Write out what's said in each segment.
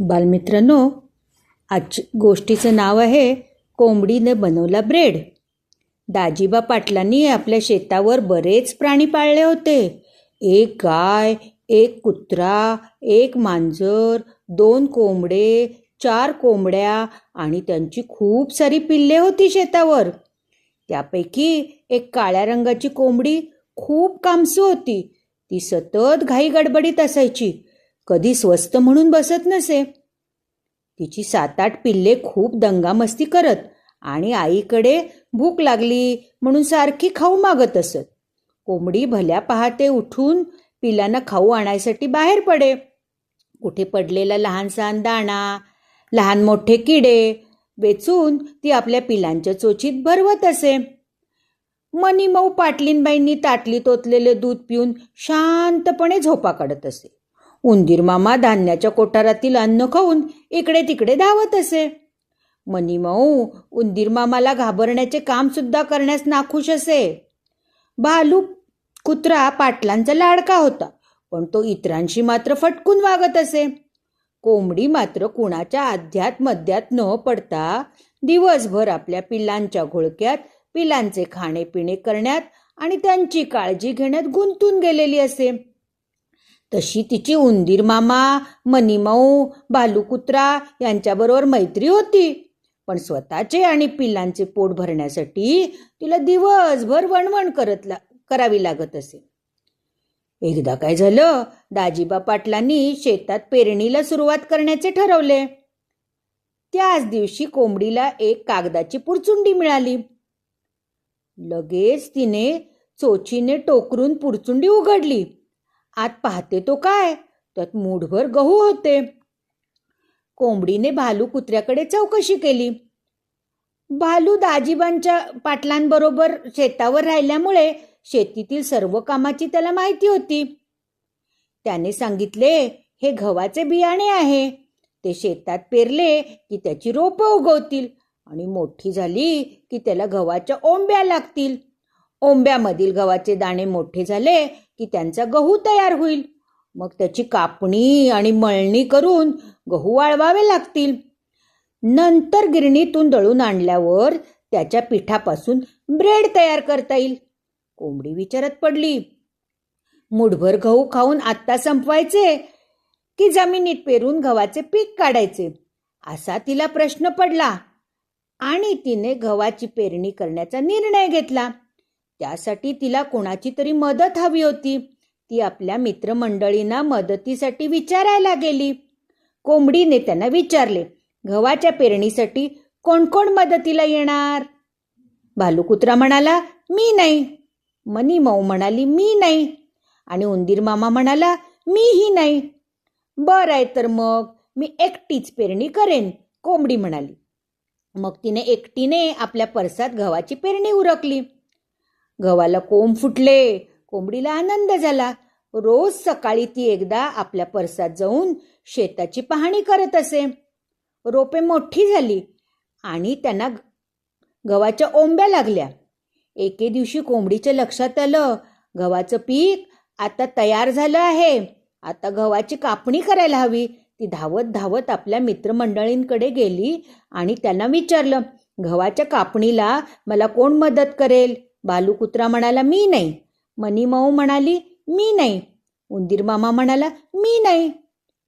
बालमित्रांनो आजची गोष्टीचं नाव आहे कोंबडीने बनवला ब्रेड. दाजीबा पाटलांनी आपल्या शेतावर बरेच प्राणी पाळले होते. एक गाय एक कुत्रा एक मांजर दोन कोंबडे चार कोंबड्या आणि त्यांची खूप सारी पिल्ले होती शेतावर. त्यापैकी एक काळ्या रंगाची कोंबडी खूप कामसू होती. ती सतत घाई गडबडीत असायची. कधी स्वस्त म्हणून बसत नसे. तिची सात आठ पिल्ले खूप दंगामस्ती करत आणि आईकडे भूक लागली म्हणून सारखी खाऊ मागत असत. कोंबडी भल्या पहाटे उठून पिलांना खाऊ आणायसाठी बाहेर पडे. कुठे पडलेला लहानसहान दाणा लहान मोठे किडे वेचून ती आपल्या पिलांच्या चोचीत भरवत असे. मनीमऊ पाटलींबाईंनी ताटली तोतलेले दूध पिऊन शांतपणे झोपा काढत असे. उंदीर मामा धान्याच्या कोठारातील अन्न खाऊन इकडे तिकडे धावत असे. मणिमाऊ उंदीर मामाला घाबरण्याचे काम सुद्धा करण्यास नाखुश असे. भालू कुत्रा पाटलांचा लाडका होता पण तो इतरांशी मात्र फटकून वागत असे. कोंबडी मात्र कुणाच्या आध्यात मध्यात न पडता दिवसभर आपल्या पिलांच्या घोळक्यात पिलांचे खाणेपिणे करण्यात आणि त्यांची काळजी घेण्यात गुंतून गेलेली असे. तशी तिची उंदीर मामा मनीमाऊ बालूकुत्रा यांच्याबरोबर मैत्री होती. पण स्वतःचे आणि पिल्लांचे पोट भरण्यासाठी तिला दिवसभर वणवण करत ला करावी लागत असे. एकदा काय झालं दाजीबा पाटलांनी शेतात पेरणीला सुरुवात करण्याचे ठरवले. त्याच दिवशी कोंबडीला एक कागदाची पुरचुंडी मिळाली. लगेच तिने चोचीने टोकरून पुरचुंडी उघडली. आत पाहते तो काय? त्यात मूठभर गहू होते. कोंबडीने भालू कुत्र्याकडे चौकशी केली. भालू दाजीबांच्या पाटलांबरोबर शेतावर राहिल्यामुळे शेतीतील सर्व कामाची त्याला माहिती होती. त्याने सांगितले हे गव्हाचे बियाणे आहे. ते शेतात पेरले की त्याची रोपं उगवतील आणि मोठी झाली की त्याला गव्हाच्या ओंब्या लागतील. ओंब्यामधील गव्हाचे दाणे मोठे झाले की त्यांचा गहू तयार होईल. मग त्याची कापणी आणि मळणी करून गहू वाळवावे लागतील. नंतर गिरणीतून दळून आणल्यावर त्याच्या पिठापासून ब्रेड तयार करता येईल. कोंबडी विचारत पडली. मुठभर गहू खाऊन आत्ता संपवायचे की जमिनीत पेरून गव्हाचे पीक काढायचे? असा तिला प्रश्न पडला आणि तिने गव्हाची पेरणी करण्याचा निर्णय घेतला. त्यासाठी तिला कोणाची तरी मदत हवी होती. ती आपल्या मित्रमंडळींना मदतीसाठी विचारायला गेली. कोंबडीने त्यांना विचारले गव्हाच्या पेरणीसाठी कोण कोण मदतीला येणार? भालूकुत्रा म्हणाला मी नाही. मनी मऊ म्हणाली मी नाही. आणि उंदीर मामा म्हणाला मीही नाही. बरं आहे तर मग मी एकटीच पेरणी करेन कोंबडी म्हणाली. मग तिने एकटीने आपल्या परसात गव्हाची पेरणी उरकली. गव्हाला कोंब फुटले. कोंबडीला आनंद झाला. रोज सकाळी ती एकदा आपल्या परसात जाऊन शेताची पाहणी करत असे. रोपे मोठी झाली आणि त्यांना गव्हाच्या ओंब्या लागल्या. एके दिवशी कोंबडीच्या लक्षात आलं गव्हाचं पीक आता तयार झालं आहे. आता गव्हाची कापणी करायला हवी. ती धावत धावत आपल्या मित्रमंडळींकडे गेली आणि त्यांना विचारलं गव्हाच्या कापणीला मला कोण मदत करेल? बालू कुत्रा म्हणाला मी नाही. मनीमाऊ म्हणाली मी नाही. उंदीर मामा म्हणाला मी नाही.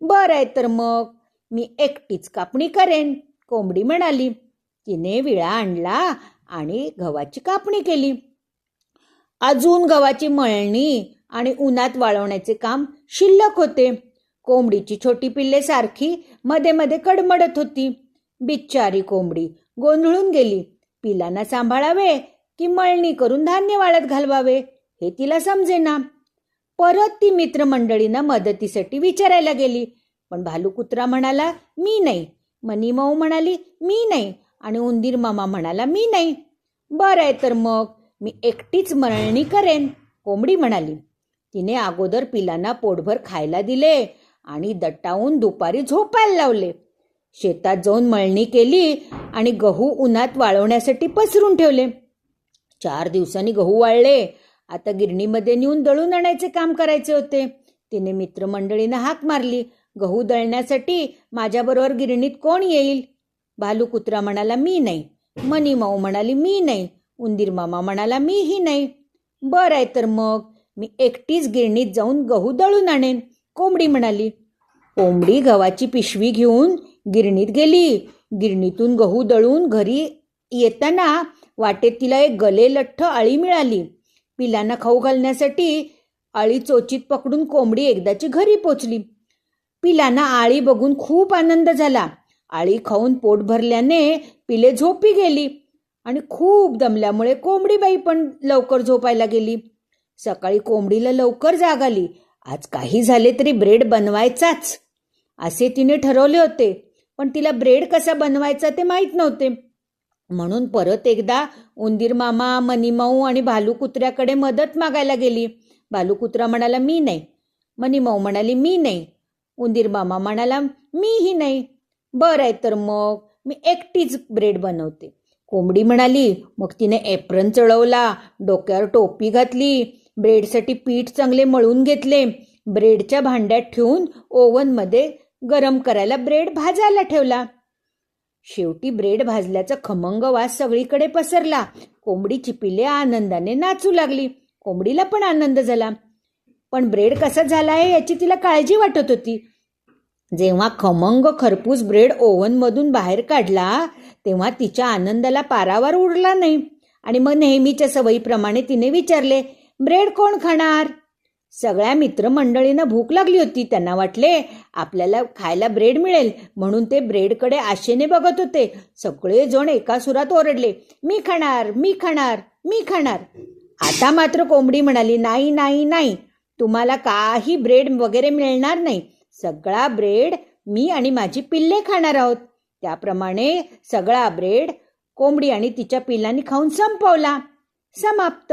बरं आहे तर मग मी एकटीच कापणी करेन. कोंबडी म्हणाली तिने विळा आणला आणि गव्हाची कापणी केली. अजून गव्हाची मळणी आणि उन्हात वाळवण्याचे काम शिल्लक होते. कोंबडीची छोटी पिल्ले सारखी मध्ये मध्ये कडमडत होती. बिच्चारी कोंबडी गोंधळून गेली. पिलांना सांभाळावे की मळणी करून धान्य वाळत घालवावे हे तिला समजेना. परत ती मित्रमंडळींना मदतीसाठी विचारायला गेली. पण भालूकुत्रा म्हणाला मी नाही. मनीमाऊ म्हणाली मी नाही. आणि उंदीर मामा म्हणाला मी नाही. बरं आहे तर मग मी एकटीच मळणी करेन. कोंबडी म्हणाली. तिने अगोदर पिलांना पोटभर खायला दिले आणि दटावून दुपारी झोपायला लावले. शेतात जाऊन मळणी केली आणि गहू उन्हात वाळवण्यासाठी पसरून ठेवले. चार दिवसांनी गहू वाळले. आता गिरणीमध्ये नेऊन दळून आणायचे काम करायचे होते. तिने मित्रमंडळीनं हाक मारली. गहू दळण्यासाठी माझ्याबरोबर गिरणीत कोण येईल? भालू कुत्रा म्हणाला मी नाही. मनी माऊ म्हणाली मी नाही. उंदीर मामा म्हणाला मीही नाही. बरं आहे तर मग मी एकटीच गिरणीत जाऊन गहू दळून आणेन. कोंबडी म्हणाली कोंबडी गव्हाची पिशवी घेऊन गिरणीत गेली. गिरणीतून गहू दळून घरी येताना वाटेत तिला एक गले लठ्ठ अळी मिळाली. पिलांना खाऊ घालण्यासाठी अळी चोचीत पकडून कोंबडी एकदाची घरी पोचली. पिलांना आळी बघून खूप आनंद झाला. आळी खाऊन पोट भरल्याने पिले झोपी गेली आणि खूप दमल्यामुळे कोंबडीबाई पण लवकर झोपायला गेली. सकाळी कोंबडीला लवकर जाग आली. आज काही झाले तरी ब्रेड बनवायचाच. असे तिने ठरवले होते. पण तिला ब्रेड कसा बनवायचा ते माहीत नव्हते. म्हणून परत एकदा उंदीर मामा मनीमाऊ आणि भालू कुत्र्याकडे मदत मागायला गेली. भालू कुत्रा म्हणाला मी नाही. मनीमाऊ म्हणाली मी नाही. उंदीर मामा म्हणाला मीही नाही. बरं आहे तर मग मी एकटीच ब्रेड बनवते. कोंबडी म्हणाली मग तिने एप्रन चढवला डोक्यावर टोपी घातली ब्रेडसाठी पीठ चांगले मळून घेतले ब्रेडच्या भांड्यात ठेवून ओव्हनमध्ये गरम करायला ब्रेड भाजायला ठेवला. शेवटी ब्रेड भाजल्याचा खमंग वास सगळीकडे पसरला. कोंबडीची पिले आनंदाने नाचू लागली. कोंबडीला पण आनंद झाला. पण ब्रेड कसा झाला आहे याची तिला काळजी वाटत होती. जेव्हा खमंग खरपूस ब्रेड ओव्हनमधून बाहेर काढला तेव्हा तिच्या आनंदाला पारावर उरला नाही. आणि मग नेहमीच्या सवयीप्रमाणे तिने विचारले ब्रेड कोण खाणार? सगळ्या मित्रमंडळींना भूक लागली होती. त्यांना वाटले आपल्याला खायला ब्रेड मिळेल. म्हणून ते ब्रेडकडे आशेने बघत होते. सगळेजण एका सुरात ओरडले मी खाणार मी खाणार मी खाणार. आता मात्र कोंबडी म्हणाली नाही नाही नाही. तुम्हाला काही ब्रेड वगैरे मिळणार नाही. सगळा ब्रेड मी आणि माझी पिल्ले खाणार आहोत. त्याप्रमाणे सगळा ब्रेड कोंबडी आणि तिच्या पिल्लांनी खाऊन संपवला. समाप्त.